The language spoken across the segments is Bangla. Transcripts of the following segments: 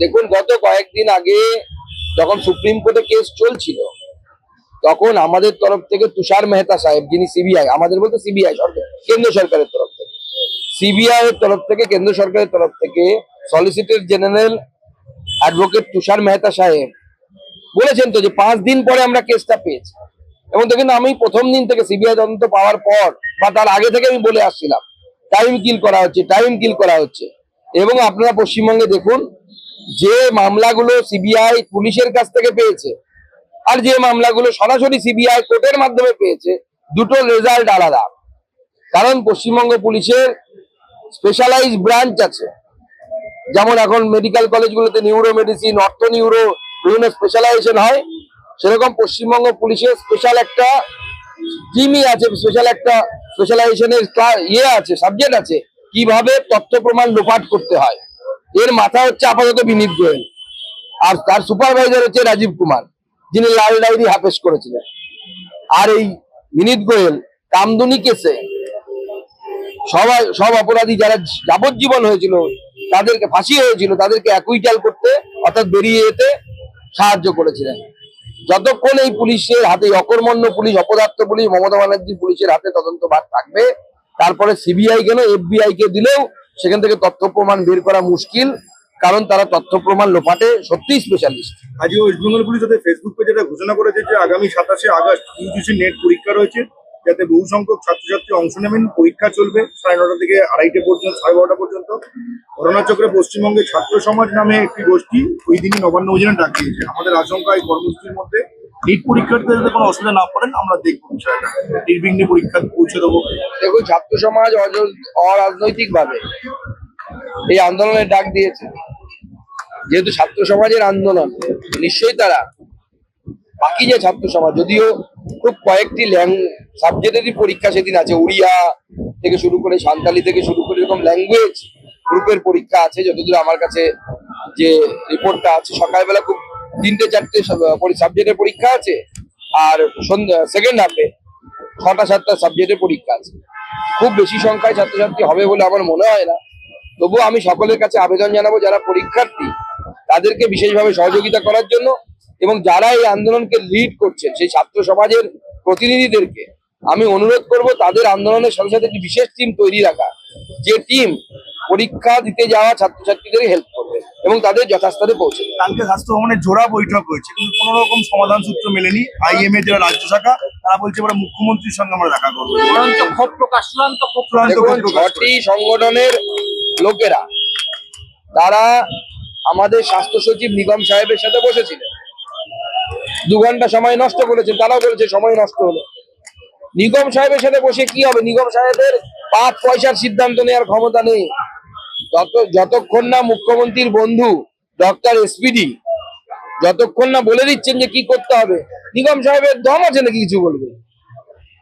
দেখুন, গত কয়েকদিন আগে যখন সুপ্রিম কোর্টে কেস চলছিল, তখন আমাদের তরফ থেকে তুষার মেহতা সাহেব, যিনি সিবিআই আমাদের বলতে সিবিআই সরকার, কেন্দ্র সরকারের তরফ থেকে সিবিআই এর তরফ থেকে, কেন্দ্র সরকারের তরফ থেকে solicitor general advocate Tushar Mehta সাহেব বলেছেন তো যে পাঁচ দিন পরে আমরা কেসটা পেয়েছি। এবং দেখুন আমি প্রথম দিন থেকে সিবিআই তদন্ত পাওয়ার পর, বা তার আগে থেকে আমি বলে আসছিলাম টাইম কিল করা হচ্ছে টাইম কিল করা হচ্ছে। এবং আপনারা পশ্চিমবঙ্গে দেখুন, যে মামলাগুলো সিবিআই পুলিশের কাছ থেকে পেয়েছে, আর যে মামলাগুলো সরাসরি সিবিআই কোর্টের মাধ্যমে পেয়েছে দুটো রেজাল্ট আলাদা। কারণ পশ্চিমবঙ্গ পুলিশের স্পেশালাইজ ব্রাঞ্চ আছে। যেমন এখন মেডিকেল কলেজগুলোতে নিউরো মেডিসিন অর্থ নিউরো বিভিন্ন স্পেশালাইজেশন হয়। সেরকম পশ্চিমবঙ্গ পুলিশের স্পেশাল একটা টিমই আছে স্পেশাল একটা স্পেশালাইজেশনের ইয়ে আছে সাবজেক্ট আছে। কীভাবে তথ্য প্রমাণ লোপাট করতে হয়। এর মাথা হচ্ছে আপাতত বিনীত গোয়েল। আর তার সুপারভাইজার হচ্ছে রাজীব কুমার, যিনি লাল ডায়েরি হাফেজ করেছিলেন। আর এই বিনীত গোয়েল, কামদুনি কেসে সবাই, সব অপরাধী যারা যাবজ্জীবন হয়েছিল, তাদেরকে ফাঁসি হয়েছিল, তাদেরকে অ্যাকুইটাল করতে, অর্থাৎ বেরিয়ে যেতে সাহায্য করেছিলেন। যতক্ষণ এই পুলিশের হাতে অকর্মণ্য পুলিশ, অপদার্থ পুলিশ, মমতা ব্যানার্জি পুলিশের হাতে তদন্ত ভার থাকবে, তারপরে সিবিআই কেন এফবিআই কে দিলেও সেখান থেকে তথ্য প্রমাণ বের করা মুশকিল, কারণ তারা তথ্য প্রমাণ লোপাটে সত্যিই স্পেশালিস্ট আজকে ওয়েস্ট বেঙ্গল পুলিশ তাদের ফেসবুক পেজে ঘোষণা করেছে যে আগামী সাতাশে আগস্ট ইউজিসি নেট পরীক্ষা রয়েছে। যাতে বহু সংখ্যক ছাত্রছাত্রী অংশ নেবেন। পরীক্ষা চলবে সাড়ে নটা থেকে আড়াইটে পর্যন্ত, সাড়ে বারোটা পর্যন্ত। ঘটনাচক্রে পশ্চিমবঙ্গে ছাত্র সমাজ নামে একটি গোষ্ঠী ওই দিনই নবান্ন অভিযান ডাক দিয়েছে। আমাদের আশঙ্কা এই কর্মসূচির মধ্যে নিট পরীক্ষার্থীদের যাতে কোনো অসুবিধা না পড়েন, আমরা দেখব নির্বিঘ্নে পরীক্ষা পৌঁছে দেবো। দেখুন, ছাত্র সমাজ অরাজনৈতিক ভাবে এই আন্দোলনের ডাক দিয়েছে। যেহেতু ছাত্র সমাজের আন্দোলন, নিশ্চয়ই তারা বাকি যে ছাত্র সমাজ, যদিও খুব কয়েকটি ল্যাং সাবজেক্টেরই পরীক্ষা সেদিন আছে। উড়িয়া থেকে শুরু করে সান্তালি থেকে শুরু করে এরকম ল্যাঙ্গুয়েজ গ্রুপের পরীক্ষা আছে। যতদূর আমার কাছে যে রিপোর্টটা আছে, সকালবেলা খুব তিনটে, চারটে সাবজেক্টের পরীক্ষা আছে আর সন্ধ্যা সেকেন্ড হাফে ছটা, সাতটা সাবজেক্টের পরীক্ষা আছে। খুব বেশি সংখ্যায় ছাত্রছাত্রী হবে বলে আমার মনে হয় না। তবুও আমি সকলের কাছে আবেদন জানাব, যারা পরীক্ষার্থী, তাদেরকে বিশেষভাবে সহযোগিতা করার জন্য এবং যারা এই আন্দোলনকে লিড করছেন সেই ছাত্র সমাজের প্রতিনিধিদেরকে আমি অনুরোধ করব তাদের আন্দোলনের সাথে সাথে একটি বিশেষ টিম তৈরি রাখা যে টিম পরীক্ষা দিতে যাওয়া ছাত্রছাত্রীদের হেল্প করবে এবং তাদের যথাস্থানে পৌঁছে কালকে স্বাস্থ্য ভবনের জোড়া বৈঠক হয়েছে কিন্তু কোনো রকম সমাধান সূত্র মেলেনি। আইএম এর যারা রাজ্য শাখা তারা বলছে এবার মুখ্যমন্ত্রীর সঙ্গে আমরা দেখা করব। ক্ষোভ প্রকাশ চূড়ান্ত ক্ষোভ ছটি সংগঠনের লোকেরা তারা আমাদের স্বাস্থ্য সচিব নিগম সাহেবের সাথে বসেছিলেন। দু ঘণ্টা সময় নষ্ট করেছেন, তারাও বলেছে সময় নষ্ট হলো। নিগম সাহেবের সাথে বসে কি হবে? নিগম সাহেবের পাঁচ পয়সার সিদ্ধান্ত নেওয়ার ক্ষমতা নেই। যত, যতক্ষণ না মুখ্যমন্ত্রীর বন্ধু ডক্টর এসপিডি, যতক্ষণ না বলে দিচ্ছেন যে কি করতে হবে, নিগম সাহেবের দম আছে নাকি কিছু বলবে?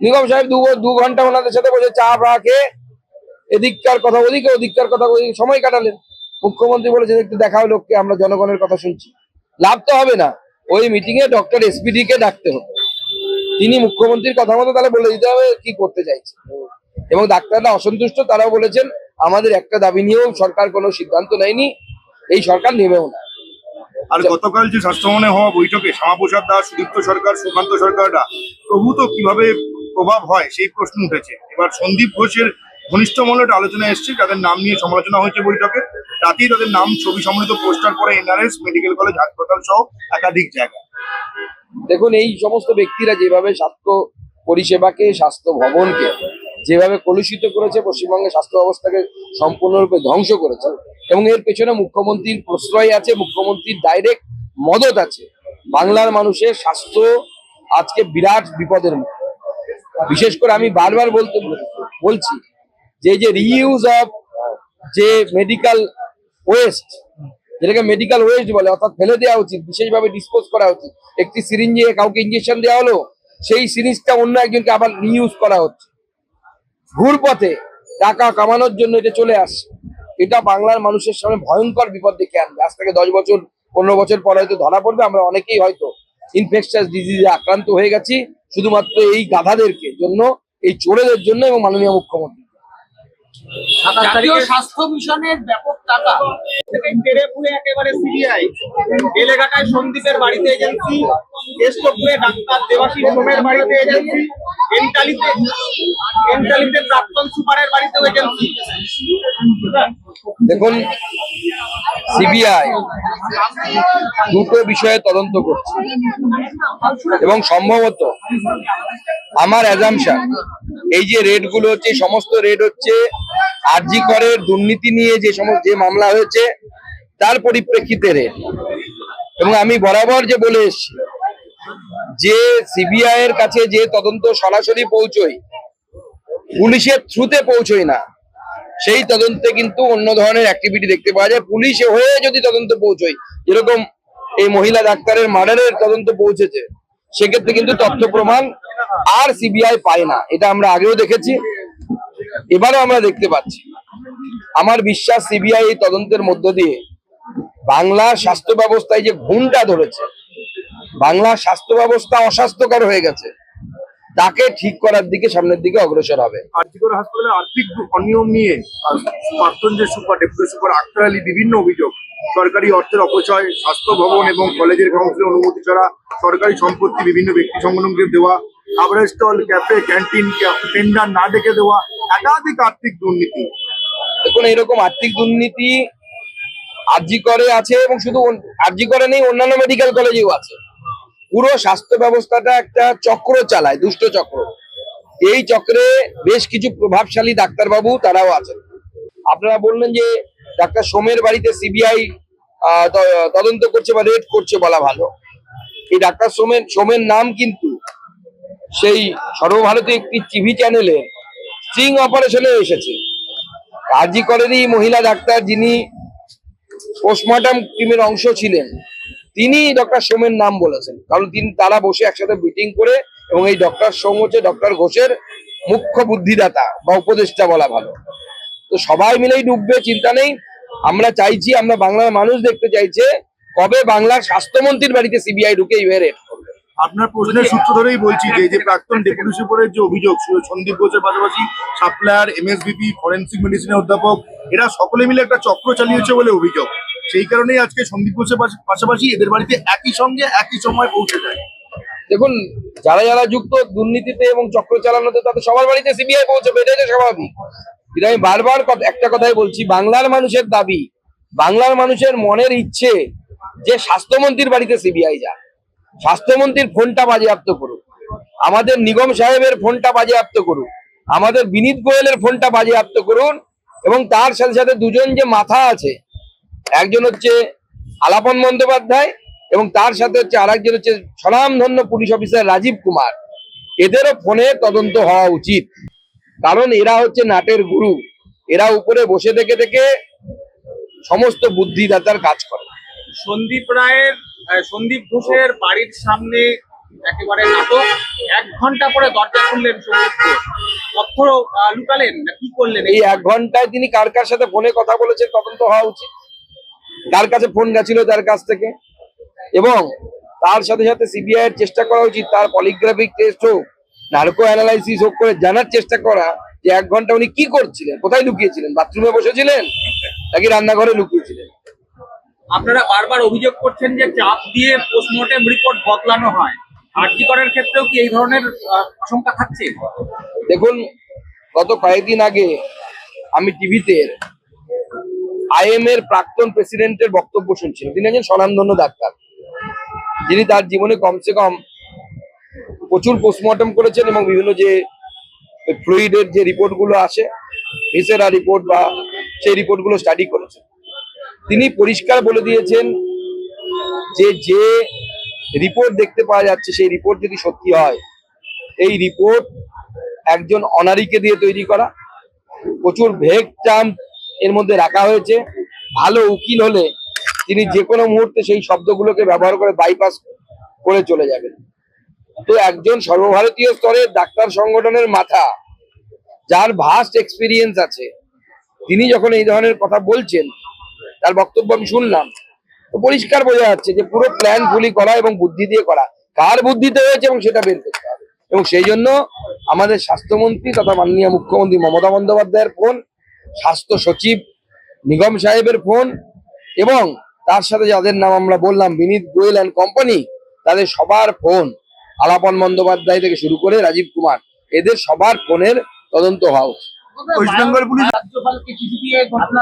নিগম সাহেব দু দু ঘণ্টা ওনাদের সাথে বসে চা খেয়ে এদিককার কথা ওদিকে, ওদিককার কথা ওদিকে সময় কাটালেন। মুখ্যমন্ত্রী বলেছেন, একটু দেখাও লোককে, আমরা জনগণের কথা শুনছি। লাভ তো হবে না। ওই মিটিং এ ডক্টর এসপিডি কে ডাকতে হবে তিনি মুখ্যমন্ত্রীর কথা মতো তাহলে বলে দিতে হবে কি করতে চাইছে। এবং ডাক্তাররা অসন্তুষ্ট তারাও বলেছেন আমাদের একটা দাবি নিয়েও সরকার কোনো সিদ্ধান্ত নেয়নি এই সরকার নেবেও না। আর গতকাল যে স্বাস্থ্যভবনে হওয়া বৈঠকে শ্যামাপ্রসাদ দাস সুদীপ্ত সরকার সুকান্ত সরকাররা প্রভূত কীভাবে প্রভাব হয় সেই প্রশ্ন উঠেছে। এবার সন্দীপ ঘোষের ঘনিষ্ঠ মহলে একটা আলোচনা এসছে, যাদের নাম নিয়ে সমালোচনা হয়েছে বৈঠকে রাতেই তাদের নাম, ছবি সম্বলিত পোস্টার করে এনআরএস, মেডিকেল কলেজ, হাসপাতাল সহ একাধিক জায়গা দেখুন, এই সমস্ত ব্যক্তিরা যেভাবে স্বাস্থ্য পরিষেবাকে, স্বাস্থ্য ভবনকে যেভাবে কলুষিত করেছে, পশ্চিমবঙ্গের স্বাস্থ্য ব্যবস্থাকে সম্পূর্ণরূপে ধ্বংস করেছে এবং এর পেছনে মুখ্যমন্ত্রীর প্রশ্রয় আছে, মুখ্যমন্ত্রীর ডাইরেক্ট মদত আছে, বাংলার মানুষের স্বাস্থ্য আজকে বিরাট বিপদের মুখে। বিশেষ করে আমি বারবার বলতে বলছি যে যে রিইউজ অফ যে মেডিকেল ওয়েস্ট যেটাকে মেডিকেল ওয়েস্ট বলে, অর্থাৎ ফেলে দেওয়া উচিত, বিশেষভাবে ডিসপোজ করা উচিত। একটি সিরিঞ্জে কাউকে ইঞ্জেকশন দেওয়া হলো, সেই সিরিঞ্জটা অন্য একজনকে আবার রিইউজ করা হচ্ছে। ঘুর পথে টাকা কামানোর জন্য এটা চলে আসছে। এটা বাংলার মানুষের সামনে ভয়ঙ্কর বিপদ দেখে আনবে। আজ থেকে দশ বছর, পনেরো বছর পর হয়তো ধরা পড়বে, আমরা অনেকেই হয়তো ইনফেকশাস ডিজিজে আক্রান্ত হয়ে গেছি। শুধুমাত্র এই গাধাদেরকে জন্য, এই চোরেদের জন্য এবং মাননীয় মুখ্যমন্ত্রী। জাতীয় স্বাস্থ্য মিশনের ব্যাপক টাকা তেরেপুরে একেবারে সিবিআই। এলাকাটায় সন্দীপের বাড়িতে এজেন্সি কেষ্টপুরে ডাক্তার দেবাশিস সোমের বাড়িতে এজেন্সি এন্টালিতে এন্টালিতে প্রাক্তন সুপারের বাড়িতেও এজেন্সি। দেখুন সিবিআই দুটো বিষয়ে তদন্ত করছে। এবং সম্ভবত আমার অ্যাজামশন এই যে রেডগুলো হচ্ছে সমস্ত রেড হচ্ছে আরজি করের দুর্নীতি নিয়ে যে সমস্ত যে মামলা হয়েছে, তার পরিপ্রেক্ষিতে এবং আমি বরাবর যে বলে এসেছি, যে সিবিআই এর কাছে যে তদন্ত সরাসরি পৌঁছই, পুলিশের থ্রুতে পৌঁছই না, সেই তদন্তে কিন্তু অন্য ধরনের অ্যাক্টিভিটি দেখতে পাওয়া যায়। পুলিশে হয়ে যদি তদন্ত পৌঁছয় যেরকম এই মহিলা ডাক্তারের মার্ডারের তদন্ত পৌঁছেছে, সেক্ষেত্রে কিন্তু তথ্য প্রমাণ আর সিবিআই পায় না। এটা আমরা আগেও দেখেছি। এবারও আমরা দেখতে পাচ্ছি। আমার বিশ্বাস সিবিআই এই তদন্তের মধ্য দিয়ে বাংলা স্বাস্থ্য ব্যবস্থায় যে ঘুমটা ধরেছে, বাংলা স্বাস্থ্য ব্যবস্থা অস্বাস্থ্যকর হয়ে গেছে, তাকে ঠিক করার দিকে সামনের দিকে অগ্রসর হবে। আর্থিকর হাসপাতালে আর্থিক অনিয়ম নিয়ে প্রাক্তন super, deputy super Aktar Ali বিভিন্ন অভিযোগ, সরকারি অর্থের অপচয়, স্বাস্থ্য ভবন এবং কলেজের কাউন্সিলের অনুমতি ছাড়া সরকারি সম্পত্তি বিভিন্ন ব্যক্তি সংগঠনকে দেওয়া খাবারের স্টল ক্যাফে, ক্যান্টিন টেন্ডার না ডেকে দেওয়া একাধিক আর্থিক দুর্নীতি। দেখুন এরকম আর্থিক দুর্নীতি আরজি করে আছে এবং শুধু আরজি করে নেই, অন্যান্য মেডিকেল কলেজেও আছে। পুরো স্বাস্থ্য ব্যবস্থাটা একটা চক্র চালায়, দুষ্ট চক্র। এই চক্রে বেশ কিছু প্রভাবশালী ডাক্তারবাবু তারাও আছেন। আপনারা বললেন যে ডাক্তার সোমের বাড়িতে সিবিআই তদন্ত করছে বা রেড করছে বলা ভালো। এই ডাক্তার সোমেন সোমের নাম কিন্তু সেই সর্বভারতীয় একটি টিভি চ্যানেলে স্ট্রিং অপারেশনে এসেছে। আরজি করেরই মহিলা ডাক্তার যিনি পোস্টমর্টম টিমের অংশ ছিলেন। তিনি ডক্টর সোমের নাম বলেছেন। কারণ তিনি তারা বসে একসাথে মিটিং করে এবং এই ডক্টর সোম হচ্ছে ডক্টর ঘোষের মুখ্য বুদ্ধিদাতা বা উপদেষ্টা বলা ভালো। তো সবাই মিলেই ডুববে, চিন্তা নেই। আমরা চাইছি, আমরা বাংলার মানুষ দেখতে চাইছে কবে বাংলার স্বাস্থ্যমন্ত্রীর বাড়িতে সিবিআই ঢুকে করবে আপনার প্রশ্নের সূত্র ধরেই বলছি যে যে প্রাক্তন ডেপুটি সুপারের যে অভিযোগ সন্দীপ ঘোষের পাশাপাশি সাপ্লায়ার এমএসবিপি ফরেন্সিক মেডিসিনের অধ্যাপক, এরা সকলে মিলে একটা চক্র চালিয়েছে বলে অভিযোগ। সেই কারণেই আজকে সন্দীপ ঘোষের পাশাপাশি এদের বাড়িতে একই সঙ্গে একই সময় পৌঁছে যায়। দেখুন, যারা যারা যুক্ত দুর্নীতিতে এবং চক্র চালানোতে, তাদের সবার বাড়িতে সিবিআই পৌঁছবে, এটাই স্বাভাবিক। কিন্তু আমি বারবার একটা কথাই বলছি, বাংলার মানুষের দাবি, বাংলার মানুষের মনের ইচ্ছে যে স্বাস্থ্যমন্ত্রীর বাড়িতে সিবিআই যা স্বাস্থ্যমন্ত্রীর ফোনটা বাজেয়াপ্ত করুক। আমাদের নিগম সাহেবের ফোনটা বাজেয়াপ্ত করুক। আমাদের বিনীত গোয়েলের ফোনটা বাজেয়াপ্ত করুন এবং তার সাথে সাথে দুজন যে মাথা আছে, একজন হচ্ছে আলাপন বন্দ্যোপাধ্যায় এবং তার সাথে হচ্ছে আরেকজন হচ্ছে স্বনামধন্য পুলিশ অফিসার রাজীব কুমার। এদেরও ফোনে তদন্ত হওয়া উচিত। কারণ এরা হচ্ছে নাটের গুরু। এরা উপরে বসে থেকে থেকে সমস্ত বুদ্ধিদাতার কাজ করে। সন্দীপ রায়ের সন্দীপ ঘোষের বাড়ির সামনে একেবারে নাটক। এক ঘণ্টা পরে দরজা খুললেন সন্দীপ তথ্য লুকালেন? কি করলেন? এই এক ঘন্টায় তিনি কার কার সাথে ফোনে কথা বলেছেন তদন্ত হওয়া উচিত। কার কাছে ফোন গেছিল তার কাছ থেকে। এবং তার সাথে সাথে সিবিআই এর চেষ্টা করা উচিত। তার পলিগ্রাফিক টেস্ট হোক নার্কো অ্যানালাইসিস হোক করে জানার চেষ্টা করা যে এক ঘণ্টা উনি কি করছিলেন, কোথায় লুকিয়েছিলেন? বাথরুমে বসেছিলেন নাকি রান্নাঘরে লুকিয়েছিলেন? আপনারা বারবার অভিযোগ করছেন যে চাপ দিয়ে পোস্টমর্টেম রিপোর্ট বদলানো হয়। আর্যিকরের ক্ষেত্রেও কি এই ধরনের আশঙ্কা থাকছে? দেখুন, গত কয়েকদিন আগে আমি টিভিতে আইএম এর প্রাক্তন প্রেসিডেন্টের বক্তব্য শুনছিলাম। তিনি একজন স্বনামধন্য ডাক্তার। যিনি তার জীবনে কমসে কম প্রচুর পোস্টমর্টম করেছেন এবং বিভিন্ন যে ফ্লুইডের যে রিপোর্টগুলো আসে ভিসেরা রিপোর্ট বা সেই রিপোর্টগুলো স্টাডি করেছেন। তিনি পরিষ্কার বলে দিয়েছেন যে যে রিপোর্ট দেখতে পাওয়া যাচ্ছে, সেই রিপোর্ট যদি সত্যি হয়, এই রিপোর্ট একজন অনারিকে দিয়ে তৈরি করা। প্রচুর ভেগ টার্ম এর মধ্যে রাখা হয়েছে। ভালো উকিল হলে তিনি যে কোনো মুহূর্তে সেই শব্দগুলোকে ব্যবহার করে বাইপাস করে চলে যাবেন। তো একজন সর্বভারতীয় স্তরে ডাক্তার সংগঠনের মাথা, যার ভাস্ট এক্সপিরিয়েন্স আছে, তিনি যখন এই ধরনের কথা বলছেন তার বক্তব্য আমি শুনলাম। পরিষ্কার বোঝা যাচ্ছে যে পুরো প্ল্যান ফুলি করা এবং বুদ্ধি দিয়ে করা, কার বুদ্ধিতে হয়েছে এবং সেটা বের করতে হবে। এবং সেই জন্য আমাদের স্বাস্থ্যমন্ত্রী তথা মাননীয় মুখ্যমন্ত্রী মমতা বন্দ্যোপাধ্যায়ের ফোন, স্বাস্থ্য সচিব নিগম সাহেবের ফোন এবং তার সাথে যাদের নাম আমরা বললাম, বিনীত গোয়েল অ্যান্ড কোম্পানি তাদের সবার ফোন। আলাপন বন্দ্যোপাধ্যায় থেকে শুরু করে রাজীব কুমার, এদের সবার ফোনের তদন্ত হওয়া উচিত। ওয়েস্ট বেঙ্গল পুলিশ রাজ্যপালকে চিঠি দিয়ে ঘটনা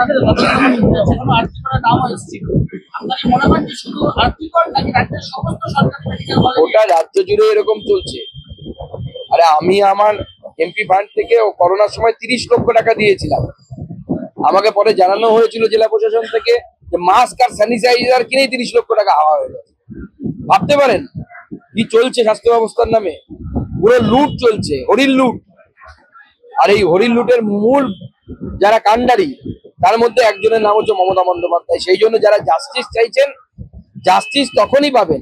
সেখানে আর্থিক করার নামও এসেছিল। গোটা রাজ্য জুড়ে এরকম চলছে। আরে আমি আমার এমপি ফান্ড থেকে ও করোনার সময় তিরিশ লক্ষ টাকা দিয়েছিলাম। আমাকে পরে জানানো হয়েছিল জেলা প্রশাসন থেকে যে মাস্ক আর স্যানিটাইজার কিনেই তিরিশ লক্ষ টাকা হাওয়া হয়ে গেছে। ভাবতে পারেন কি চলছে স্বাস্থ্য ব্যবস্থার নামে? পুরো লুট চলছে হরিণ লুট। আর এই হরিণ লুটের মূল যারা কাণ্ডারি তার মধ্যে একজনের নাম হচ্ছে মমতা বন্দ্যোপাধ্যায়। সেই জন্য যারা জাস্টিস চাইছেন জাস্টিস তখনই পাবেন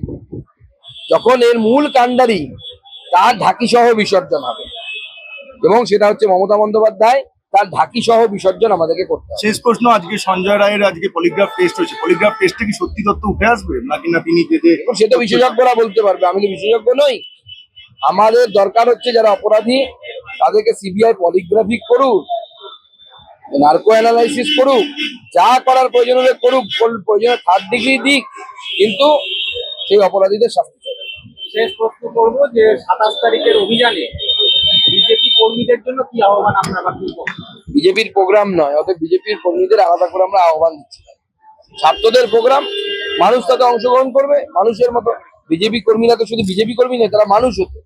যখন এর মূল কাণ্ডারি তার ঢাকি সহ বিসর্জন হবে। এবং সেটা হচ্ছে মমতা বন্দ্যোপাধ্যায় তার ঢাকি সহ বিসর্জন আমাদেরকে করতে শেষ প্রশ্ন আজকে সঞ্জয় রায়ের আজকে পলিগ্রাফ টেস্ট হয়েছে। পলিগ্রাফ টেস্টে কি সত্যি তথ্য উঠে আসবে? নাকি না তিনি সেটা বিশেষজ্ঞরা বলতে পারবে। আমি তো বিশেষজ্ঞ নই? আমাদের দরকার হচ্ছে যারা অপরাধী তাদেরকে সিবিআই পলিগ্রাফি করুক নার্কো অ্যানালাইসিস করুক যা করার প্রয়োজন হলে করুক প্রয়োজনে থার্ড ডিগ্রি দিক কিন্তু সেই অপরাধীদের শাস্তি শেষ প্রশ্ন করব যে সাতাশ তারিখের অভিযানে বিজেপি কর্মীদের জন্য কি আহ্বান আপনার বিজেপির প্রোগ্রাম নয় অতএব বিজেপির কর্মীদের আলাদা করে আমরা আহ্বান দিচ্ছি। ছাত্রদের প্রোগ্রাম মানুষ তাতে অংশগ্রহণ করবে মানুষের মতো বিজেপি কর্মীরা তো শুধু বিজেপি কর্মী নয় তারা মানুষ হতো